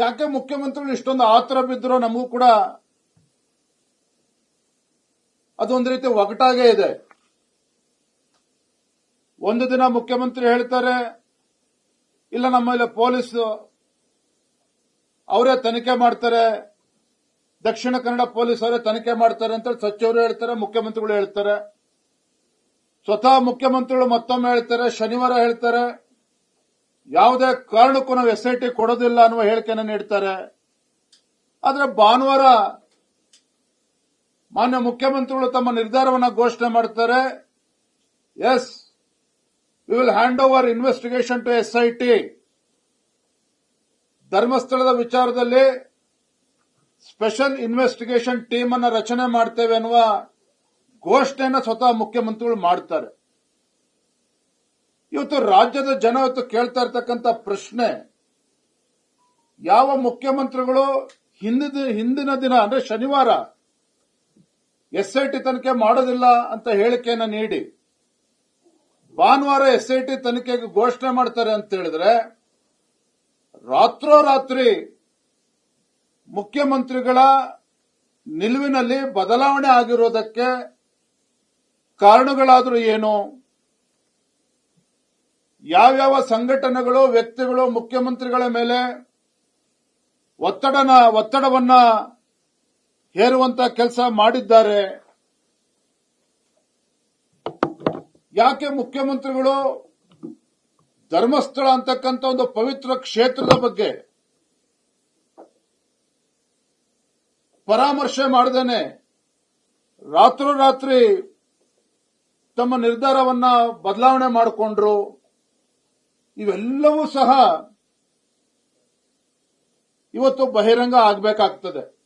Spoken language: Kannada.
ಯಾಕೆ ಮುಖ್ಯಮಂತ್ರಿಗಳು ಇಷ್ಟೊಂದು ಆತರ ಬಿದ್ದರೂ ನಮಗೂ ಕೂಡ ಅದೊಂದು ರೀತಿ ಒಗಟಾಗೇ ಇದೆ. ಒಂದು ದಿನ ಮುಖ್ಯಮಂತ್ರಿ ಹೇಳ್ತಾರೆ, ಇಲ್ಲ ನಮ್ಮಲ್ಲಿ ಪೊಲೀಸ್ ಅವರೇ ತನಿಖೆ ಮಾಡ್ತಾರೆ, ದಕ್ಷಿಣ ಕನ್ನಡ ಪೊಲೀಸ್ ಅವರೇ ತನಿಖೆ ಮಾಡ್ತಾರೆ ಅಂತ ಸಚಿವರು ಹೇಳ್ತಾರೆ, ಮುಖ್ಯಮಂತ್ರಿಗಳು ಹೇಳ್ತಾರೆ. ಸ್ವತಃ ಮುಖ್ಯಮಂತ್ರಿಗಳು ಮತ್ತೊಮ್ಮೆ ಹೇಳ್ತಾರೆ, ಶನಿವಾರ ಹೇಳ್ತಾರೆ ಯಾವುದೇ ಕಾರಣಕ್ಕೂ ನಾವು ಎಸ್ ಐ ಟಿ ಕೊಡೋದಿಲ್ಲ ಅನ್ನುವ ಹೇಳಿಕೆಯನ್ನು ನೀಡ್ತಾರೆ. ಆದರೆ ಭಾನುವಾರ ಮಾನ್ಯ ಮುಖ್ಯಮಂತ್ರಿಗಳು ತಮ್ಮ ನಿರ್ಧಾರವನ್ನು ಘೋಷಣೆ ಮಾಡ್ತಾರೆ. Yes we will hand over investigation to S I T ಧರ್ಮಸ್ಥಳದ ವಿಚಾರದಲ್ಲಿ ಸ್ಪೆಷಲ್ ಇನ್ವೆಸ್ಟಿಗೇಷನ್ ಟೀಮ್ ಅನ್ನು ರಚನೆ ಮಾಡ್ತೇವೆ ಅನ್ನುವ ಘೋಷಣೆಯನ್ನು ಸ್ವತಃ ಮುಖ್ಯಮಂತ್ರಿಗಳು ಮಾಡ್ತಾರೆ. ಇವತ್ತು ರಾಜ್ಯದ ಜನ ಇವತ್ತು ಕೇಳ್ತಾ ಇರ್ತಕ್ಕಂಥ ಪ್ರಶ್ನೆ, ಯಾವ ಮುಖ್ಯಮಂತ್ರಿಗಳು ಹಿಂದಿನ ಹಿಂದಿನ ದಿನ, ಅಂದ್ರೆ ಶನಿವಾರ ಎಸ್ ಐ ಟಿ ತನಿಖೆ ಮಾಡೋದಿಲ್ಲ ಅಂತ ಹೇಳಿಕೆಯನ್ನು ನೀಡಿ, ಭಾನುವಾರ ಎಸ್ ಐ ಟಿ ತನಿಖೆಗೆ ಘೋಷಣೆ ಮಾಡ್ತಾರೆ ಅಂತ ಹೇಳಿದ್ರೆ, ರಾತ್ರೋರಾತ್ರಿ ಮುಖ್ಯಮಂತ್ರಿಗಳ ನಿಲುವಿನಲ್ಲಿ ಬದಲಾವಣೆ ಆಗಿರೋದಕ್ಕೆ ಕಾರಣಗಳಾದರೂ ಏನು? ಯಾವ್ಯಾವ ಸಂಘಟನೆಗಳು, ವ್ಯಕ್ತಿಗಳು, ಮುಖ್ಯಮಂತ್ರಿಗಳ ಮೇಲೆ ಒತ್ತಡನ, ಒತ್ತಡವನ್ನ ಹೇರುವಂತ ಕೆಲಸ ಮಾಡಿದ್ದಾರೆ. ಯಾಕೆ ಮುಖ್ಯಮಂತ್ರಿಗಳು ಧರ್ಮಸ್ಥಳ ಅಂತಕ್ಕಂಥ ಒಂದು ಪವಿತ್ರ ಕ್ಷೇತ್ರದ ಬಗ್ಗೆ ಪರಾಮರ್ಶೆ ಮಾಡದೇನೆ? ರಾತ್ರೋರಾತ್ರಿ ತಮ್ಮ ನಿರ್ಧಾರವನ್ನ ಬದಲಾವಣೆ ಮಾಡಿಕೊಂಡ್ರು. ಇವೆಲ್ಲವೂ ಸಹ ಇವತ್ತು ಬಹಿರಂಗ ಆಗಬೇಕಾಗ್ತದೆ.